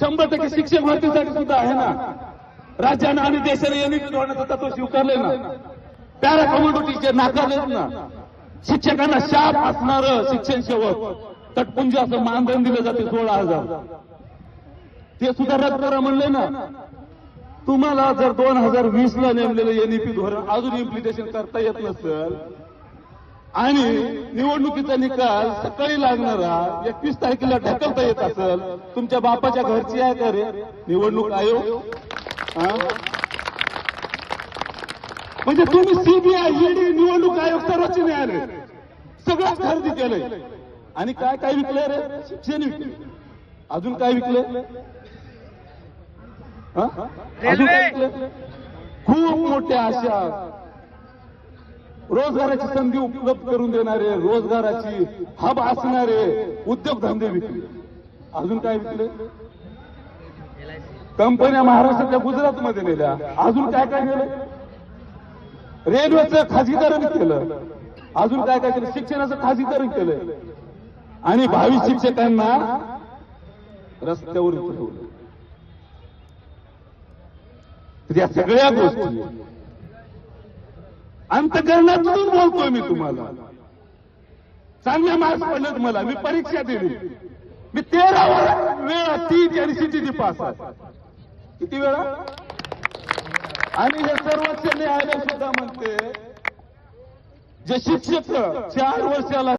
शंभर टक्के शिक्षक भरतीसाठी सुद्धा आहे ना. राज्यानं आणि देशाने यांनी धोरणाचं तत्व स्वीकारले ना. पॅरा कमांडो टीचर नाकारलेत ना. शिक्षकांना शाप असणार शिक्षण सेवक तटपुंज असं मानधन दिलं जाते सोळा हजार. ते सुद्धा रद्द करा म्हणले ना. तुम्हाला जर दोन हजार वीस ला नेमलेलं एनईपी धोरण अजून इम्प्लिमेंटेशन करता येत नसेल आणि निवडणुकीचा निकाल सकाळी लागणारा एकवीस तारखेला ढकलता येत असेल. तुमच्या बापाच्या घरची आहे का रे? निवडणूक आयोग? म्हणजे तुम्ही सीबीआय ईडी निवडणूक आयोग सर्वोच्च न्यायालय सगळं खरेदी केलंय. आणि काय काय विकलंय रे? शिक्षण विकले अजून काय विकलंय? हा? अजून काय विकलंय? खूप मोठ्या अशा रोजगाराची संधी उपलब्ध करून देणारे रोजगाराची हब असणारे उद्योगधंदे विकले. अजून काय विकले? कंपन्या महाराष्ट्रातल्या गुजरातमध्ये नेल्या. अजून काय काय केलं रेल्वेचं खाजगीकरण केलं. अजून काय काय केलं? शिक्षणाचं खाजगीकरण केलं. आणि भावी शिक्षकांना रस्त्यावर उतरवलं या सगळ्या गोष्टी अंतकरणातून बोलतोय मी तुम्हाला. चांगले मार्क्स पडलेत मला. मी परीक्षा दिली. मी तेरा वेळा तीन आणि सीटीटी पास किती वेळा? आणि हे सर्वोच्च न्यायालय सुद्धा म्हणते जे शिक्षक चार वर्षाला